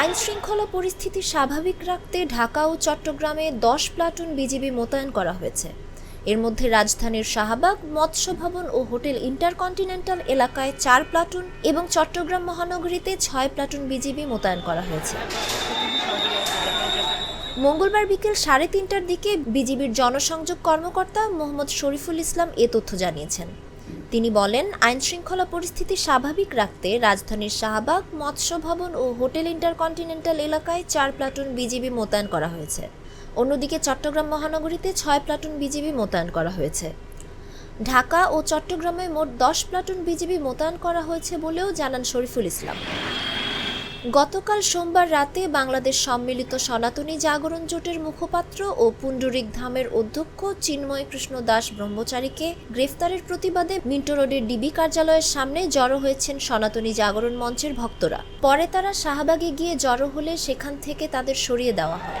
আইন শৃঙ্খলা পরিস্থিতি স্বাভাবিক রাখতে ঢাকা ও চট্টগ্রামে দশ প্লাটুন বিজিবি মোতায়েন করা হয়েছে। এর মধ্যে রাজধানীর শাহবাগ, মৎস্য ভবন ও হোটেল ইন্টারকন্টিনেন্টাল এলাকায় চার প্লাটুন এবং চট্টগ্রাম মহানগরীতে ছয় প্লাটুন বিজিবি মোতায়েন করা হয়েছে। মঙ্গলবার বিকেল সাড়ে তিনটার দিকে বিজিবির জনসংযোগ কর্মকর্তা মোহাম্মদ শরীফুল ইসলাম এ তথ্য জানিয়েছেন। তিনি বলেন আইন শৃঙ্খলা পরিস্থিতি স্বাভাবিক রাখতে রাজধানীর শাহবাগ মৎস্য ভবন ও হোটেল ইন্টারকন্টিনেন্টাল এলাকায় চার প্লাটুন বিজিবি মোতায়েন করা হয়েছে। অন্যদিকে চট্টগ্রাম মহানগরীতে ছয় প্লাটুন বিজিবি মোতায়েন করা হয়েছে। ঢাকা ও চট্টগ্রামে মোট দশ প্লাটুন বিজিবি মোতায়েন করা হয়েছে বলেও জানান শরীফুল ইসলাম। গতকাল সোমবার রাতে বাংলাদেশ সম্মিলিত সনাতনী জাগরণ জোটের মুখপাত্র ও পুণ্ডরিক ধামের অধ্যক্ষ চিন্ময় কৃষ্ণ দাস ব্রহ্মচারীকে গ্রেফতারের প্রতিবাদে মিন্টো রোডের ডিবি কার্যালয়ের সামনে জড়ো হয়েছেন সনাতনী জাগরণ মঞ্চের ভক্তরা। পরে তারা শাহবাগে গিয়ে জড়ো হলে সেখান থেকে তাদের সরিয়ে দেওয়া হয়।